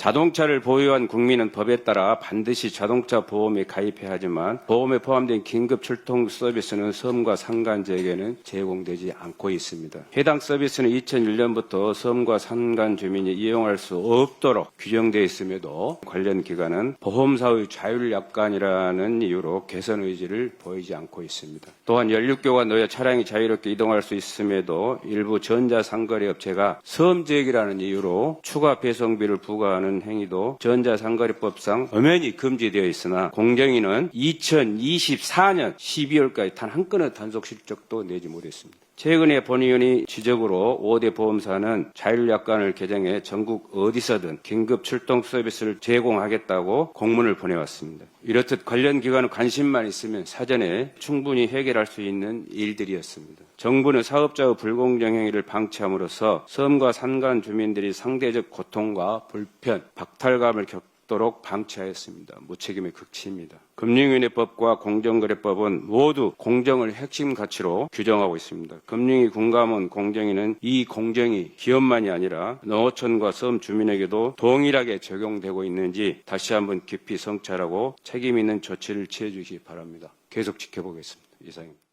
자동차를 보유한 국민은 법에 따라 반드시 자동차 보험에 가입해야 하지만 보험에 포함된 긴급 출동 서비스는 섬과 산간 지역에는 제공되지 않고 있습니다. 해당 서비스는 2001년부터 섬과 산간 주민이 이용할 수 없도록 규정되어 있음에도 관련 기관은 보험사의 자율약관이라는 이유로 개선 의지를 보이지 않고 있습니다. 또한 16교가 놓여 차량이 자유롭게 이동할 수 있음에도 일부 전자상거래 업체가 섬 지역이라는 이유로 추가 배송비를 부과하는 행위도 전자상거래법상 엄연히 금지되어 있으나 공정위는 2024년 12월까지 단 한 건의 단속 실적도 내지 못했습니다. 최근에 본의원이 지적으로 5대 보험사는 자율약관을 개정해 전국 어디서든 긴급 출동 서비스를 제공하겠다고 공문을 보내왔습니다. 이렇듯 관련 기관은 관심만 있으면 사전에 충분히 해결할 수 있는 일들이었습니다. 정부는 사업자의 불공정 행위를 방치함으로써 섬과 산간 주민들이 상대적 고통과 불편, 박탈감을 겪도록 방치하였습니다. 무책임의 극치입니다. 금융위원회법과 공정거래법은 모두 공정을 핵심 가치로 규정하고 있습니다. 금융위 군감원 공정위는 이 공정이 기업만이 아니라 농어촌과 섬 주민에게도 동일하게 적용되고 있는지 다시 한번 깊이 성찰하고 책임 있는 조치를 취해 주시기 바랍니다. 계속 지켜보겠습니다. 이상입니다.